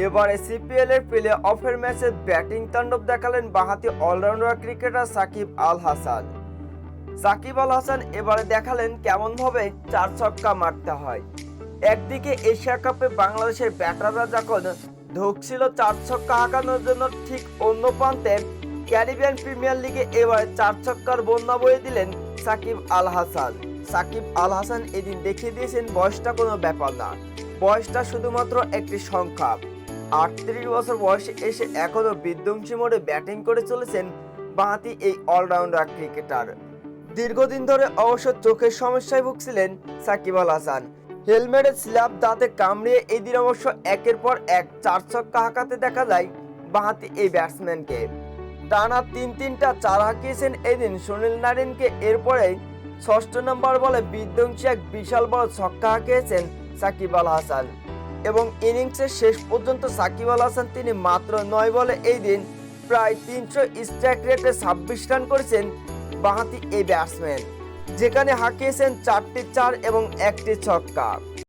এবারে সিপিএল এর প্লে অফের ম্যাচে ব্যাটিং তাণ্ডব দেখালেন বাহাতি অলরাউন্ডার ক্রিকেটার সাকিব আল হাসান সাকিব আল হাসান এবারে দেখালেন কেমন ভাবে চার ছক্কা মারতে হয়। একদিকে এশিয়া কাপে বাংলাদেশের ব্যাটাররা যখন ঢুকছিল চার ছক্কা হাঁকানোর জন্য ঠিক অন্য প্রান্তে ক্যারিবিয়ান প্রিমিয়ার লিগে এবারে চার ছক্কার বন্যা বয়ে দিলেন সাকিব আল হাসান সাকিব আল হাসান এদিন দেখিয়ে দিয়েছেন বয়সটা কোনো ব্যাপার না। বয়সটা শুধুমাত্র একটি সংখ্যা। আটত্রিশ বছর বয়সে এসে এখনও বিধ্বংসী মোড়ে ব্যাটিং করে চলেছেন বাঁহাতি এই অলরাউন্ডার ক্রিকেটার। দীর্ঘদিন ধরে অবশ্য চোখের সমস্যায় ভুগছিলেন সাকিব আল হাসান। হেলমেটের স্ল্যাব দাঁতে কামড়িয়ে এই দিন অবশ্য একের পর এক চার ছক্কা হাঁকাতে দেখা যায় বাঁহাতি এই ব্যাটসম্যানকে। টানা তিন তিনটা চার হাঁকিয়েছেন এদিন সুনীল নারিনকে এরপরেই ষষ্ঠ নম্বর বলে বিধ্বংসী এক বিশাল বড় ছক্কা হাঁকিয়েছেন সাকিব আল হাসান। এবং ইনিংসের শেষ পর্যন্ত সাকিব আল হাসান তিনি মাত্র নয় বলে এই দিন প্রায় তিনশো স্ট্রাইক রেটে ছাব্বিশ রান করেছেন বাহাতি এই ব্যাটসম্যান, যেখানে হাঁকিয়েছেন চারটি চার এবং একটি ছক্কা।